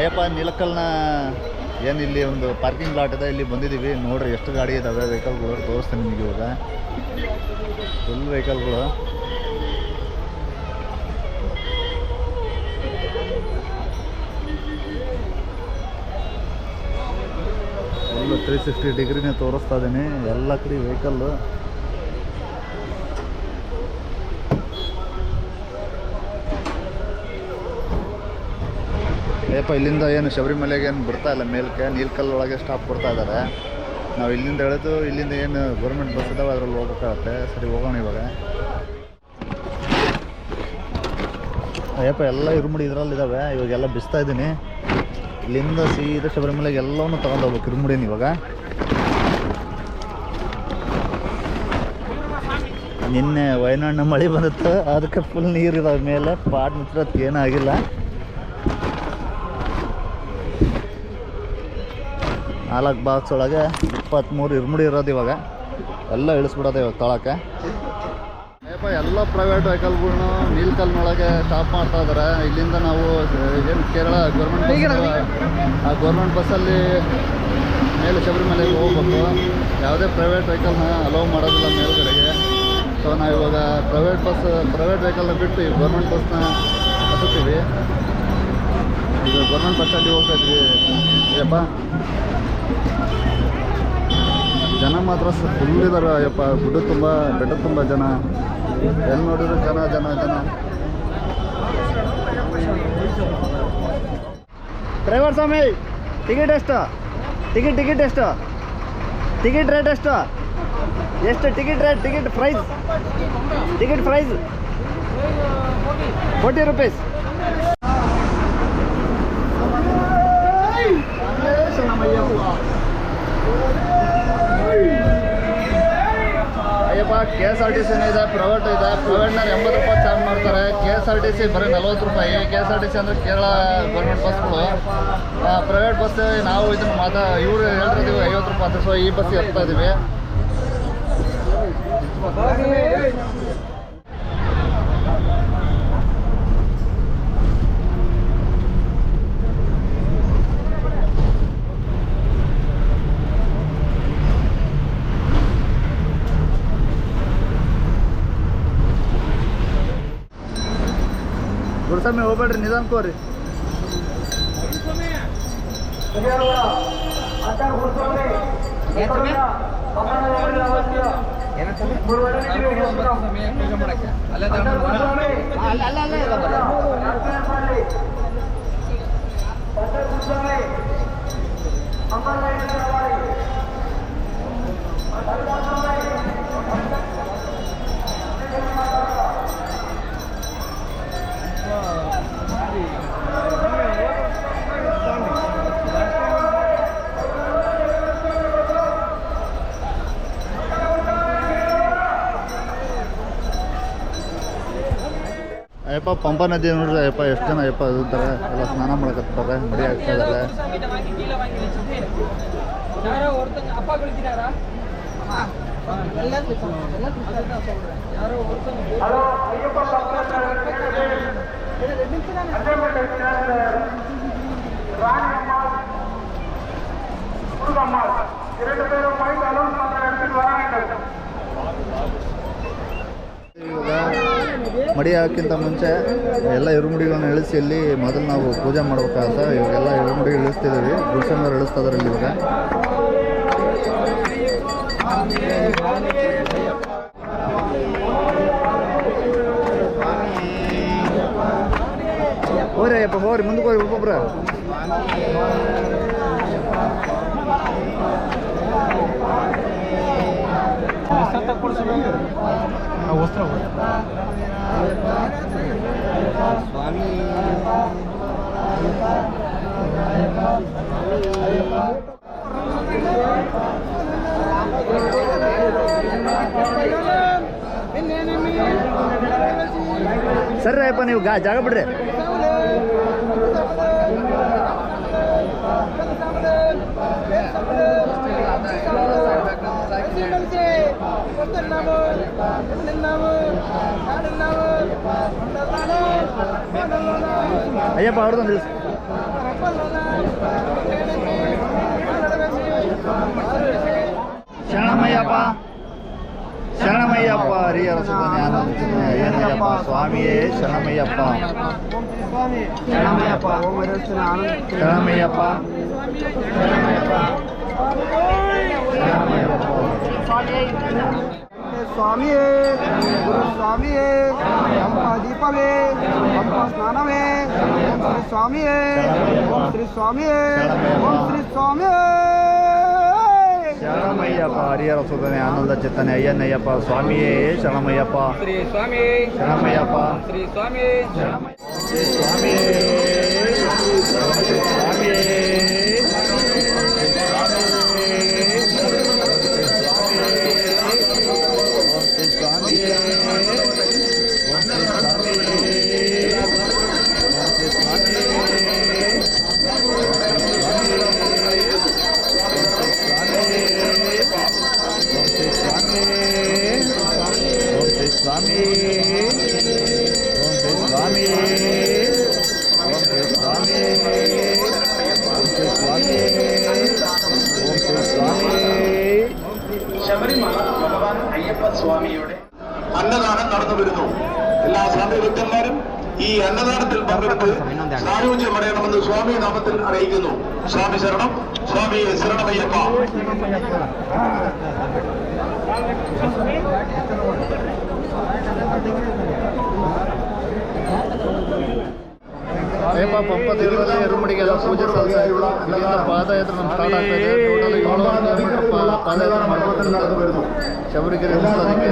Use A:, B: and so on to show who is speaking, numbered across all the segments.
A: ಅಯ್ಯಪ್ಪ, ನಿಲಕಲ್ನ ಏನು ಇಲ್ಲಿ ಒಂದು ಪಾರ್ಕಿಂಗ್ ಲಾಟ್ ಇದೆ, ಇಲ್ಲಿ ಬಂದಿದ್ದೀವಿ ನೋಡ್ರಿ, ಎಷ್ಟು ಗಾಡಿ ಇದ್ದಾವೆ ವೆಹಿಕಲ್ಗಳು ತೋರಿಸ್ತೀನಿ ನಿಮಗೆ ಇವಾಗ. ಫುಲ್ ವೆಹಿಕಲ್ಗಳು ಫುಲ್ ತ್ರೀ ಸಿಕ್ಸ್ಟಿ ಡಿಗ್ರಿನೇ ತೋರಿಸ್ತಾ ಇದ್ದೀನಿ ಎಲ್ಲ ಕಡೆ ವೆಹಿಕಲ್ಲು ಏಪ್ಪ, ಇಲ್ಲಿಂದ ಏನು ಶಬರಿಮಲೆಗೆ ಏನು ಬರ್ತಾ ಇಲ್ಲ ಮೇಲಕ್ಕೆ? ನೀಲ್ಕಲ್ ಒಳಗೆ ಸ್ಟಾಪ್ ಕೊಡ್ತಾ ಇದ್ದಾರೆ. ನಾವು ಇಲ್ಲಿಂದ ಎಳೆದು ಇಲ್ಲಿಂದ ಏನು ಗೌರ್ಮೆಂಟ್ ಬಸ್ ಇದಾವೆ, ಅದರಲ್ಲಿ ಹೋಗ್ಬೇಕಾಗತ್ತೆ. ಸರಿ, ಹೋಗೋಣ ಇವಾಗ. ಅಯ್ಯಪ್ಪ ಎಲ್ಲ ಇರುಮುಡಿ ಇದರಲ್ಲಿ ಇದ್ದಾವೆ ಇವಾಗೆಲ್ಲ ಬಿಸ್ತಾ ಇದ್ದೀನಿ. ಇಲ್ಲಿಂದ ಸೀದಾ ಶಬರಿಮಲೆಗೆ ಎಲ್ಲವನ್ನು ತಗೊಂಡು ಹೋಗ್ಬೇಕು, ಇರುಮುಡಿನ ಇವಾಗ. ನಿನ್ನೆ ವಯನಾಡಿನ ಮಳೆ ಬಂದಿತ್ತು. ಅದಕ್ಕೆ ಫುಲ್ ನೀರು ಇದಾವೆ ಮೇಲೆ. ಪಾಟ್ ಮುಚ್ಚೋದಕ್ಕೆ ಏನೂ ಆಗಿಲ್ಲ. ನಾಲ್ಕು ಬಾಕ್ಸ್ ಒಳಗೆ ಇಪ್ಪತ್ತ್ಮೂರು ಇರ್ಮುಡಿ ಇರೋದು ಇವಾಗ. ಎಲ್ಲ ಇಳಿಸ್ಬಿಡೋದು ಇವಾಗ ತೊಳಕ್ಕೆ. ಏಪ ಎಲ್ಲ ಪ್ರೈವೇಟ್ ವೆಹಿಕಲ್ಗಳ್ನು ನೀಲ್ಕಲ್ನೊಳಗೆ ಸ್ಟಾಪ್ ಮಾಡ್ತಾ ಇದ್ದಾರೆ ಇಲ್ಲಿಂದ ನಾವು ಏನು ಕೇರಳ ಗೌರ್ಮೆಂಟ್ ಆ ಗೌರ್ಮೆಂಟ್ ಬಸ್ಸಲ್ಲಿ ಮೇಲೆ ಶಬರಿಮಲೆಗೆ ಹೋಗ್ಬೇಕು. ಯಾವುದೇ ಪ್ರೈವೇಟ್ ವೆಹಿಕಲ್ನ ಅಲೋವ್ ಮಾಡೋದಿಲ್ಲ ಮೇಲ್ಗಡೆಗೆ. ಸೊ ನಾವು ಇವಾಗ ಪ್ರೈವೇಟ್ ಬಸ್ ಪ್ರೈವೇಟ್ ವೆಹಿಕಲ್ನ ಬಿಟ್ಟು ಈ ಗೌರ್ಮೆಂಟ್ ಬಸ್ನ ಹತ್ತುತ್ತೀವಿ. ಈಗ ಗೌರ್ಮೆಂಟ್ ಬಸ್ಸಲ್ಲಿ ಹೋಗ್ತಾ ಇದ್ವಿ. ಅಯ್ಯಪ್ಪ ಜನ ಮಾತ್ರ ಫುಲ್ ಇದ್ದಾರೆ ಗುಡ್ಡ ತುಂಬ, ಬೆಟ್ಟ ತುಂಬ ಜನ. ಎಲ್ಲಿ ನೋಡಿದ್ರು ಜನ ಜನ ಜನ. ಡ್ರೈವರ್ ಸ್ವಾಮಿ, ಟಿಕೆಟ್ ಎಷ್ಟು? ಟಿಕೆಟ್ ಟಿಕೆಟ್ ಎಷ್ಟು? ಟಿಕೆಟ್ ರೇಟ್ ಎಷ್ಟು? ಎಷ್ಟು ticket rate, ticket price? Ticket price? Forty rupees. Ayyappa K S R T ಸಿನೇ ಇದೆ ಪ್ರೈವೇಟ್ ಇದೆ. ಪ್ರೈವೇಟ್ನಲ್ಲಿ ಎಂಬತ್ತು ರೂಪಾಯಿ ಚಾರ್ಜ್ ಮಾಡ್ತಾರೆ. K S R T C ಬರೀ ನಲ್ವತ್ತು ರೂಪಾಯಿ. K S R T C ಅಂದರೆ ಕೇರಳ ಗೌರ್ಮೆಂಟ್ ಬಸ್ಗಳು ಪ್ರೈವೇಟ್ ಬಸ್ ನಾವು ಇದನ್ನು ಮಾತಾ ಇವರು ಹೇಳ್ತಿದ್ದೀವಿ ಐವತ್ತು ರೂಪಾಯಿ ಅಂತ ಸೊ ಈ ಬಸ್ ಹತ್ತಾ ಇದ್ದೀವಿ ಗುರುಸ್ವಾಮಿ ಹೋಗ್ಬೇಡ್ರಿ ನಿಧಾನ ಕೋರಿ ಅಯ್ಯಪ್ಪ ಪಂಪ ನದಿ ನೋಡ್ರಿ ಅಯ್ಯಪ್ಪ ಎಷ್ಟು ಜನ ಅಯ್ಯಪ್ಪ ಇರ್ತಾರೆ ಎಲ್ಲ ಸ್ನಾನ ಮಾಡಕತ್ತಾರೆ ಮಡಿ ಆಗ್ತಾ ಇದ್ದಾರೆ
B: யாரோ ஒருத்தங்க அப்பா குளிக்கிறாரா யாரோ ஒருத்தங்க
A: ಇವಾಗ ಮಡಿ ಹಾಕಿಂತ ಮುಂಚೆ ಎಲ್ಲ ಇರುಮುಡಿಗಳನ್ನ ಇಳಿಸಿ ಇಲ್ಲಿ ಮೊದಲು ನಾವು ಪೂಜೆ ಮಾಡ್ಬೇಕಾಗತ್ತೆ ಇವಾಗೆಲ್ಲ ಇರುಮುಡಿ ಇಳಿಸ್ತಿದ್ದೀವಿ. ಗುರುಸಂಗರು ಇಳಿಸ್ತಾ ಇವಾಗ. ಹೋರಿ ಅಯ್ಯಪ್ಪ, ಹೋರಿ, ಮುಂದಕ್ಕೆ ಹೋರಿ ಒಬ್ಬೊಬ್ರ ಸರಿ ಅಯ್ಯಪ್ಪ ನೀವು ಗಾ ಜಾಗ ಬಿಡ್ರಿ. అయ్యప్ప ఆడుతాం తెలుసు శరణమయ్యప్ప శరణమయ్యప్ప హరియరస
B: జ్ఞానయ్యప్ప స్వామియే శరణమయ్యప్ప శరణమయ్యప్ప
A: శరణమయ్యప్ప
B: శరణమయ్యప్ప స్వామియే గురు స్వామియే అంప దీపమే అంప స్నానమే ఓం శ్రీ స్వామియే ఓం శ్రీ స్వామియే ఓం శ్రీ స్వామియే
A: ಶರಣಮಯ್ಯಪ್ಪ ಹರಿಹರ ಸುಧನೆ ಆನಂದ ಚಿತ್ತನೆ ಅಯ್ಯನಯ್ಯಪ್ಪ ಸ್ವಾಮಿಯೇ ಶರಣಮಯ್ಯಪ್ಪ
B: ಶ್ರೀ ಸ್ವಾಮಿ
A: ಶರಣಮಯ್ಯಪ್ಪ
B: ಶ್ರೀ ಸ್ವಾಮಿ
A: ಶರಣಮಯ್ಯ ಸ್ವಾಮಿಯೇ ಸ್ವಾಮಿಯೇ
C: അന്നദാനത്തിൽ പങ്കെടുത്ത് സായുജ്യം അടയണമെന്ന് സ്വാമി നാമത്തിൽ അറിയിക്കുന്നു സ്വാമി ശരണം സ്വാമി ശരണമയ്യപ്പ
A: ಅಯ್ಯಪ್ಪ ಪಂಪ ದೇವರಲ್ಲಿ ಎರುಮಡಿಗೆಲ್ಲ ಪೂಜೆ ಸಲ್ಲಿಸ್ತಾ ಇದ್ರು ಇಲ್ಲಿಂದ ಪಾದಯಾತ್ರೆ ನಮ್ಮ ಸ್ಟಾರ್ಟ್ ಆಗ್ತಾ ಇದೆ ಟೋಟಲ್ ಏಳು ಕಿಲೋಮೀಟರ್ ಪಾದಯಾತ್ರೆ ಮಾಡ್ಬೇಕು ಶಬರಿಗೆರೆ ಮುಟ್ಟೋದಕ್ಕೆ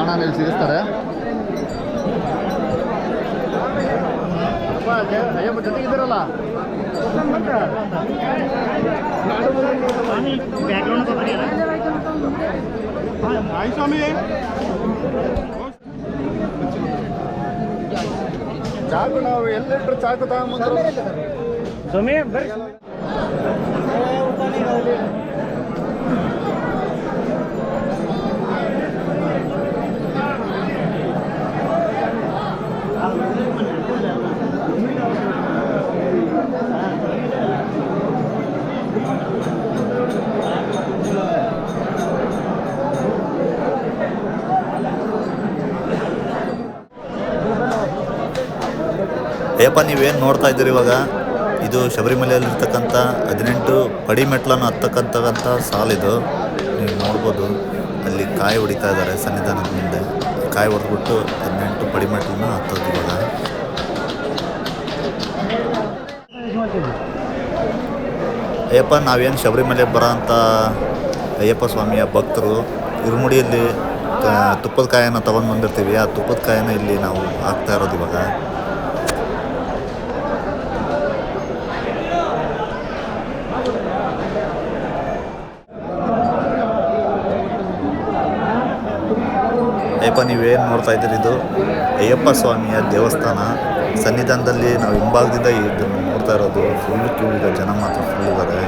A: ಬಾಣನಲ್ಲಿ ಸಿಗಿಸ್ತಾರೆ. ಜೊತೆಗಿದ್ದೀರಲ್ಲ? ಚಾಕು ನಾವು ಎಲ್ಲಿಟ್ರು ಚಾಕು ತಗೊಂಡ್ಬಂದ್ರೆ ಸ್ವಾಮಿ ಬರ್ರಿ
D: ಅಯ್ಯಪ್ಪ ನೀವೇನು ನೋಡ್ತಾ ಇದ್ದೀರಿ ಇವಾಗ? ಇದು ಶಬರಿಮಲೆಯಲ್ಲಿರ್ತಕ್ಕಂಥ ಹದಿನೆಂಟು ಪಡಿ ಮೆಟ್ಲನ್ನು ಹತ್ತಕ್ಕಂತಕ್ಕಂಥ ಸಾಲಿದು ನೀವು ನೋಡ್ಬೋದು, ಅಲ್ಲಿ ಕಾಯಿ ಹೊಡಿತಾ ಇದ್ದಾರೆ ಸನ್ನಿಧಾನದ ಮುಂದೆ. ಕಾಯಿ ಹೊಡೆದ್ಬಿಟ್ಟು ಹದಿನೆಂಟು ಪಡಿ ಮೆಟ್ಲನ್ನು ಹತ್ತೋದು ಇವಾಗ. ಅಯ್ಯಪ್ಪ, ನಾವೇನು ಶಬರಿಮಲೆ ಬರೋ ಅಂತ ಅಯ್ಯಪ್ಪ ಸ್ವಾಮಿಯ ಭಕ್ತರು ಇರುಮುಡಿಯಲ್ಲಿ ತುಪ್ಪದ ಕಾಯನ್ನು ತಗೊಂಡು ಬಂದಿರ್ತೀವಿ. ಆ ತುಪ್ಪದ ಕಾಯನ್ನು ಇಲ್ಲಿ ನಾವು ಹಾಕ್ತಾ ಇರೋದು ಇವಾಗ. ಅಯ್ಯಪ್ಪ ನೀವೇನು ನೋಡ್ತಾ ಇದ್ದೀರಿ ಇದು? ಅಯ್ಯಪ್ಪ ಸ್ವಾಮಿಯ ದೇವಸ್ಥಾನ. ಸನ್ನಿಧಾನದಲ್ಲಿ ನಾವು ಹಿಂಭಾಗದಿಂದ ಇದನ್ನು ನೋಡ್ತಾ ಇರೋದು. ಫುಲ್ ಕ್ಯೂ ಇದೆ, ಜನ ಮಾತ್ರ ಫುಲ್ ಇದ್ದಾರೆ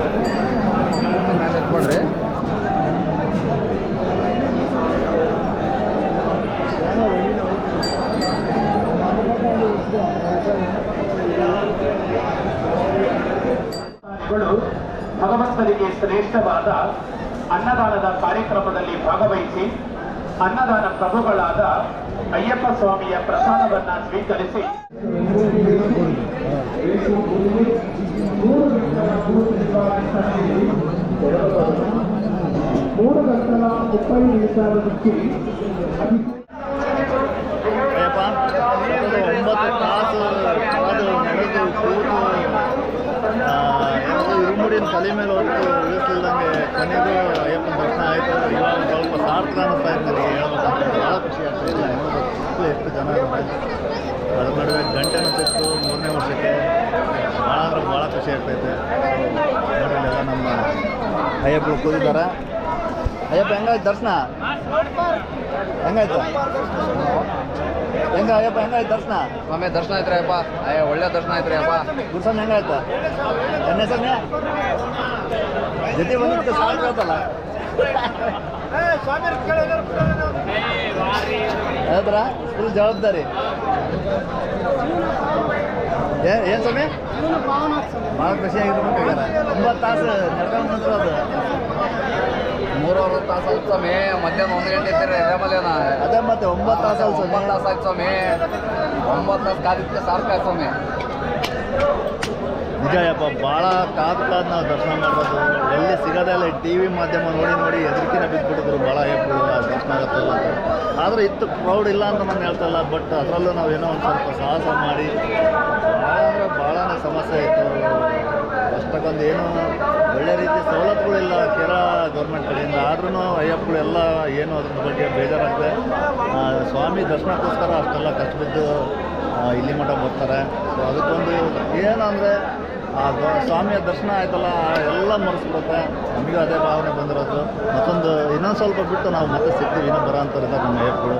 C: ಭಗವಂತನಿಗೆ ಶ್ರೇಷ್ಠವಾದ ಅನ್ನದಾನದ ಕಾರ್ಯಕ್ರಮದಲ್ಲಿ ಭಾಗವಹಿಸಿ ಅನ್ನದಾನ ಪ್ರಭುಗಳಾದ ಅಯ್ಯಪ್ಪ ಸ್ವಾಮಿಯ ಪ್ರಸಾದವನ್ನ ಸ್ವೀಕರಿಸಿ. ಮೂರು ಮುಪ್ಪೈ ನಿಮಿಷದ
A: ಅಯ್ಯಪ್ಪ ಒಂಬತ್ತು ತಾಸು ನಡೆದು ಎತ್ತಿನ ತಲೆ ಮೇಲೆ ಹೊತ್ತು ಇಳಿಸ್ಲಿಲ್ದಂಗೆ ಕೊನೆಗೂ ಅಯ್ಯಪ್ಪನ ದರ್ಶನ ಆಯಿತು. ಇವಾಗ ಸ್ವಲ್ಪ ಸಾರ್ಥಕ ಅನ್ನಿಸ್ತಾ ಇತ್ತು ನನಗೆ ಹೇಳ್ಬೇಕಂದ್ರೆ. ಭಾಳ ಖುಷಿ ಆಗ್ತಾ ಇಲ್ಲ ನೋಡ್ಬೇಕು ಎಷ್ಟು ಜನ ಅದ್ರ ನಡುವೆ ಗಂಟೆ ಸಿಕ್ತು ಮೂರನೇ ವರ್ಷಕ್ಕೆ. ಭಾಳ ಅಂದ್ರೆ ಭಾಳ ಖುಷಿ ಆಗ್ತೈತೆ ನೋಡಿ ಇಲ್ಲೆಲ್ಲ ನಮ್ಮ ಅಯ್ಯಪ್ಪ ಕೂತಿದ್ದಾರೆ. ಅಯ್ಯಪ್ಪ, ಹೆಂಗಾಯ್ತು ದರ್ಶನ? ಹೆಂಗಾಯ್ತು? ಹೆಂಗ ಅಯ್ಯಪ್ಪ ಹೆಂಗಾಯ್ತು ದರ್ಶನ?
B: ಸ್ವಾಮಿ ದರ್ಶನ ಐತ್ರಿ ಅಪ್ಪ ಅಯ್ಯ ಒಳ್ಳೆ ದರ್ಶನ ಐತ್ರಿ ಅಪ್ಪ
A: ಗುರುಸ್ವಾಮಿ ಹೆಂಗಾಯ್ತು ಎನ್ನ ಹೆಸರು ಜೊತೆ ಬಂದಿದ್ದಕ್ಕೆ ಸಾಕು ಹೇಳ್ತಲ್ಲ. ಹೌದ್ರ ಫುಲ್ ಜವಾಬ್ದಾರಿ. ಏನ್ ಸ್ವಾಮಿ? ಭಾಳ ಖುಷಿಯಾಗಿರ್ಬೇಕಾಗ್ಯಾರ ಒಂಬತ್ತು ತಾಸು ನಡ್ಕೊಂಡು ಬಂದ್ರು ಅದು.
B: ಮೂರುವರೆ ತಾಸು ಆಯ್ತು ಸ್ವಾಮಿ. ಮಧ್ಯಾಹ್ನ ಒಂದು ಗಂಟೆ ಇದ್ದೀರಿ ಎರೆಮಲೇನ
A: ಅದೇ ಮತ್ತೆ ಒಂಬತ್ತು ತಾಸು ಅಲ್ಲ
B: ಒಂಬತ್ತು ತಾಸು ಆಯ್ತು ಸ್ವಾಮಿ. ಒಂಬತ್ತು ತಾಸು ಕಾದಿದ್ದಕ್ಕೆ ಸಾರ್ಥಕ ಆಯ್ತು ಸ್ವಾಮಿ
A: ನಿಜಯಪ್ಪ ಭಾಳ ಕಾದು ಕಾದು ನಾವು ದರ್ಶನ ಮಾಡೋದು ಎಲ್ಲಿ ಸಿಗೋದಲ್ಲ ಟಿವಿ ಟಿ ವಿ ಮಾಧ್ಯಮ ನೋಡಿ ನೋಡಿ ಹೆದರಿಕೆನ ಬಿದ್ದುಬಿಟ್ಟಿದ್ರು ಭಾಳ ಎಪ್ಪು ದರ್ಶನ ಆಗುತ್ತಲ್ಲ ಆದ್ರೆ ಇತ್ತು ಪ್ರೌಡ್ ಇಲ್ಲ ಅಂತ ನಾನು ಹೇಳ್ತಲ್ಲ ಬಟ್ ಅದರಲ್ಲೂ ನಾವು ಏನೋ ಒಂದು ಸ್ವಲ್ಪ ಸಾಹಸ ಮಾಡಿ ಭಾಳ ಭಾಳನೇ ಸಮಸ್ಯೆ ಇತ್ತು. ಅಷ್ಟಕ್ಕೊಂದು ಏನೋ ಒಳ್ಳೆ ರೀತಿ ಸವಲತ್ತುಗಳಿಲ್ಲ ಗೌರ್ಮೆಂಟ್ ಕಡೆಯಿಂದ ಆದ್ರೂ ಅಯ್ಯಪ್ಪಳು ಎಲ್ಲ ಏನು ಅದ್ರ ಬಗ್ಗೆ ಬೇಜಾರಾಗ್ತದೆ. ಸ್ವಾಮಿ ದರ್ಶನಕ್ಕೋಸ್ಕರ ಅಷ್ಟೆಲ್ಲ ಕಷ್ಟ ಬಿದ್ದು ಆ, ಇಲ್ಲಿ ಮಠ ಬರ್ತಾರೆ. ಸೊ ಅದಕ್ಕೊಂದು ಏನಂದರೆ ಆ ಸ್ವಾಮಿಯ ದರ್ಶನ ಆಯ್ತಲ್ಲ ಎಲ್ಲ ಮರೆಸ್ಬಿಡುತ್ತೆ. ನಮಗೂ ಅದೇ ಭಾವನೆ ಬಂದಿರೋದು. ಮತ್ತೊಂದು ಇನ್ನೊಂದು ಸ್ವಲ್ಪ ಬಿಟ್ಟು ನಾವು ಮತ್ತೆ ಸಿಗ್ತೀವಿ ಇನ್ನೂ ಬರೋ ಅಂಥವ್ರಿದ್ದಾರೆ ನಮ್ಮ ಅಯ್ಯಪ್ಪಗಳು.